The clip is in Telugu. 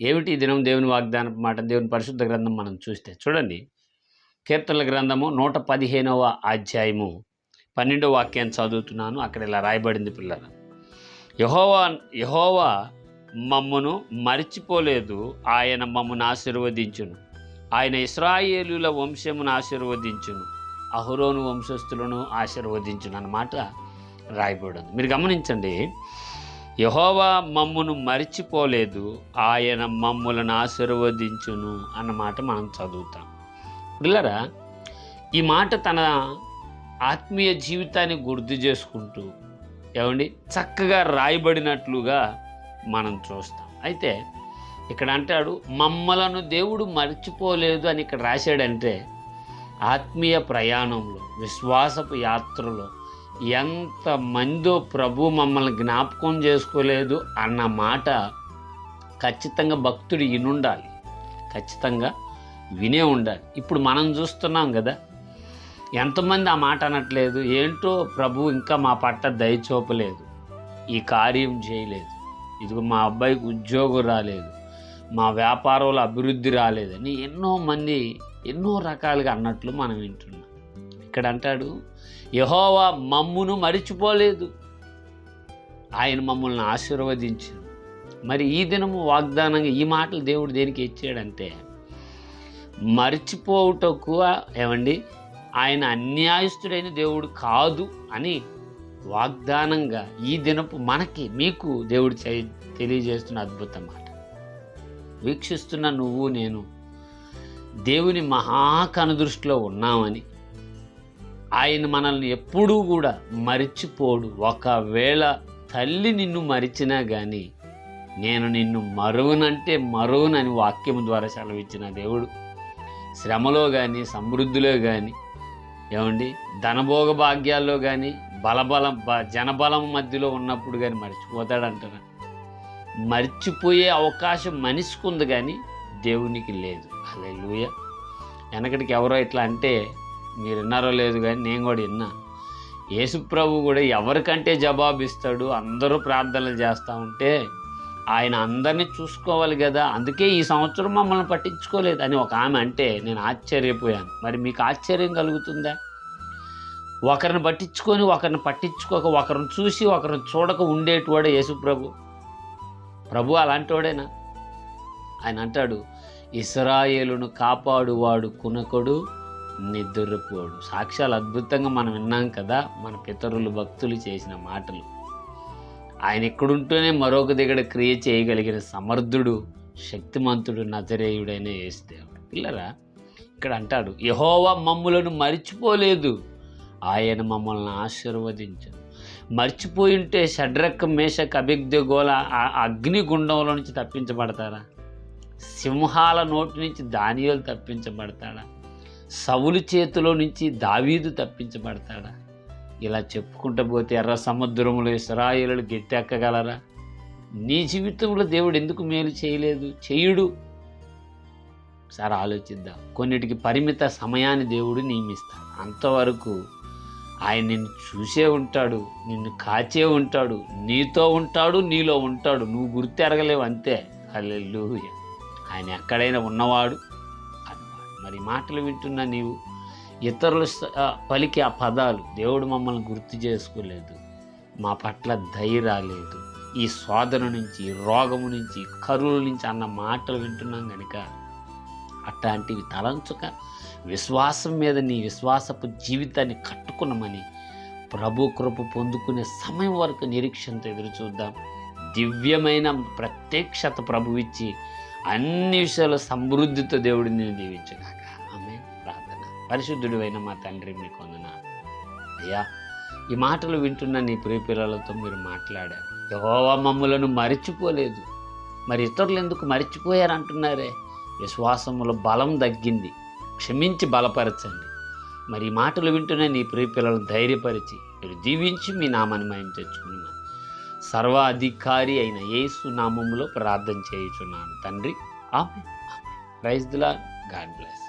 ఏమిటి ఈ దినం దేవుని వాగ్దాన మాట? దేవుని పరిశుద్ధ గ్రంథం మనం చూస్తే చూడండి. కీర్తనల గ్రంథము నూట పదిహేనవ అధ్యాయము. పన్నెండవ వాక్యాన్ని చదువుతున్నాను. అక్కడ ఇలా రాయబడింది పిల్లలు. యహోవా యహోవా మమ్మును మరిచిపోలేదు. ఆయన మమ్మను ఆశీర్వదించును. ఆయన ఇస్రాయేలుల వంశమును ఆశీర్వదించును. అహురోను వంశస్థులను ఆశీర్వదించును అన్నమాట రాయబడింది. మీరు గమనించండి. యహోవా మమ్మును మరిచిపోలేదు ఆయన మమ్ములను ఆశీర్వదించును అన్నమాట మనం చదువుతాం. పిల్లరా ఈ మాట తన ఆత్మీయ జీవితాన్ని గుర్తు చేసుకుంటూ ఏమండి చక్కగా రాయబడినట్లుగా మనం చూస్తాం. అయితే ఇక్కడ అంటాడు మమ్మలను దేవుడు మర్చిపోలేదు అని ఇక్కడ రాశాడంటే ఆత్మీయ ప్రయాణంలో విశ్వాసపు యాత్రలో ఎంతమందో ప్రభు మమ్మల్ని జ్ఞాపకం చేసుకోలేదు అన్న మాట ఖచ్చితంగా భక్తుడు వినుండాలి. ఖచ్చితంగా వినే ఉండాలి. ఇప్పుడు మనం చూస్తున్నాం కదా ఎంతమంది ఆ మాట అనట్లేదు ఏంటో ప్రభు ఇంకా మా పట్ల దయ చూపలేదు ఈ కార్యం చేయలేదు ఇదిగో మా అబ్బాయికి ఉద్యోగం రాలేదు మా వ్యాపారంలో అభివృద్ధి రాలేదని ఎన్నో మంది ఎన్నో రకాలుగా అన్నట్లు మనం వింటున్నాం. ఇక్కడ అంటాడు యహోవా మమ్మును మరిచిపోలేదు. ఆయన మమ్మల్ని ఆశీర్వదించాడు. మరి ఈ దినము వాగ్దానంగా ఈ మాటలు దేవుడు దేనికి ఇచ్చాడంటే మర్చిపోవుటకు ఏమండి? ఆయన అన్యాయస్తుడైన దేవుడు కాదు అని వాగ్దానంగా ఈ దినపు మనకి మీకు దేవుడు చే- తెలియజేస్తున్న అద్భుత మాట. వీక్షిస్తున్న నువ్వు నేను దేవుని మహాకనుదృష్టిలో ఉన్నామని ఆయన మనల్ని ఎప్పుడూ కూడా మరిచిపోడు. ఒకవేళ తల్లి నిన్ను మరిచినా కానీ నేను నిన్ను మరువనంటే మరువనని వాక్యం ద్వారా సెలవిచ్చిన దేవుడు. శ్రమలో కానీ సమృద్ధిలో కానీ ఏమండి? ధనభోగ భాగ్యాల్లో కానీ బలబలం బ జనబలం మధ్యలో ఉన్నప్పుడు కానీ మర్చిపోతాడంటారా? మర్చిపోయే అవకాశం మనిషికి ఉంది కానీ దేవునికి లేదు. అదే లూయ వెనకటికి ఎవరో ఇట్లా అంటే మీరు విన్నారో లేదు కానీ నేను కూడా విన్నా. యేసుప్రభు కూడా ఎవరికంటే జవాబు ఇస్తాడు అందరూ ప్రార్థనలు చేస్తూ ఉంటే ఆయన అందరినీ చూసుకోవాలి కదా. అందుకే ఈ సంవత్సరం మమ్మల్ని పట్టించుకోలేదు అని ఒక ఆమె అంటే నేను ఆశ్చర్యపోయాను. మరి మీకు ఆశ్చర్యం కలుగుతుందా? ఒకరిని పట్టించుకొని ఒకరిని పట్టించుకోక ఒకరిని చూసి ఒకరిని చూడక ఉండేటివాడే యేసుప్రభు ప్రభు. అలాంటివాడేనా ఆయన అంటాడు ఇస్రాయేలును కాపాడువాడు కునకుడు నిద్రపోడు. సాక్ష్యాలు అద్భుతంగా మనం విన్నాం కదా మన పితరులు భక్తులు చేసిన మాటలు. ఆయన ఎక్కడుంటూనే మరొక దగ్గర క్రియ చేయగలిగిన సమర్థుడు శక్తిమంతుడు నజరేయుడైన యేసుదేవుడు. పిల్లరా ఇక్కడ అంటాడు యహోవా మమ్ములను మరిచిపోలేదు. ఆయన మమ్మల్ని ఆశీర్వదించాడు మర్చిపోయి ఉంటే షడ్రక్క మేషక్ అభిజ్ఞ అగ్నిగుండంలో నుంచి తప్పించబడతారా? సింహాల నోటి నుంచి దానియలు తప్పించబడతాడా? సవులు చేతిలో నుంచి దావీదు తప్పించబడతాడా? ఇలా చెప్పుకుంటూ పోతే ఎర్ర సముద్రంలో ఇస్రాయిలు గెట్టెక్కగలరా నీ జీవితంలో దేవుడు ఎందుకు మేలు చేయలేదు? చేయుడు. సార్ ఆలోచిద్దాం. కొన్నిటికి పరిమిత సమయాన్ని దేవుడు నియమిస్తాడు. అంతవరకు ఆయన నిన్ను చూసే ఉంటాడు నిన్ను కాచే ఉంటాడు నీతో ఉంటాడు నీలో ఉంటాడు. నువ్వు గుర్తెరగలేవు అంతే. హల్లెలూయా. ఆయన ఎక్కడైనా ఉన్నవాడు. అన్నవాడు మాటలు వింటున్న నీవు ఇతరులు పలికి ఆ, పదాలు దేవుడు మమ్మల్ని గుర్తు చేసుకోలేదు. మా పట్ల దయ రాలేదు. ఈ శోధన నుంచి రోగము నుంచి కరువుల నుంచి అన్న మాటలు వింటున్నాం కనుక అట్లాంటివి తలంచుక విశ్వాసం మీద నీ విశ్వాసపు జీవితాన్ని కట్టుకున్నామని ప్రభు కృప పొందుకునే సమయం వరకు నిరీక్షణతో ఎదురు చూద్దాం. దివ్యమైన ప్రత్యక్షత ప్రభు ఇచ్చి అన్ని విషయాల సమృద్ధితో దేవుడిని నేను దీవించుగాక. పరిశుద్ధుడు అయిన మా తండ్రి మీకు వందనాలు. అయ్యా ఈ మాటలు వింటున్న నీ ప్రియపిల్లలతో మీరు మాట్లాడారు. యహోవా మమ్ములను మరిచిపోలేదు. మరి ఇతరులు ఎందుకు మర్చిపోయారు అంటున్నారే విశ్వాసములో బలం తగ్గింది. క్షమించి బలపరచండి. మరి ఈ మాటలు వింటున్న నీ ప్రియ పిల్లలను ధైర్యపరిచి మీరు దీవించి మీ నామాన్ని మయం తెచ్చుకున్నాను సర్వాధికారి అయిన యేసు నామములో ప్రార్థన చేయుచున్నాను. తండ్రి ఆమె ప్రైజ్ దిలా గాడ్ బ్లెస్.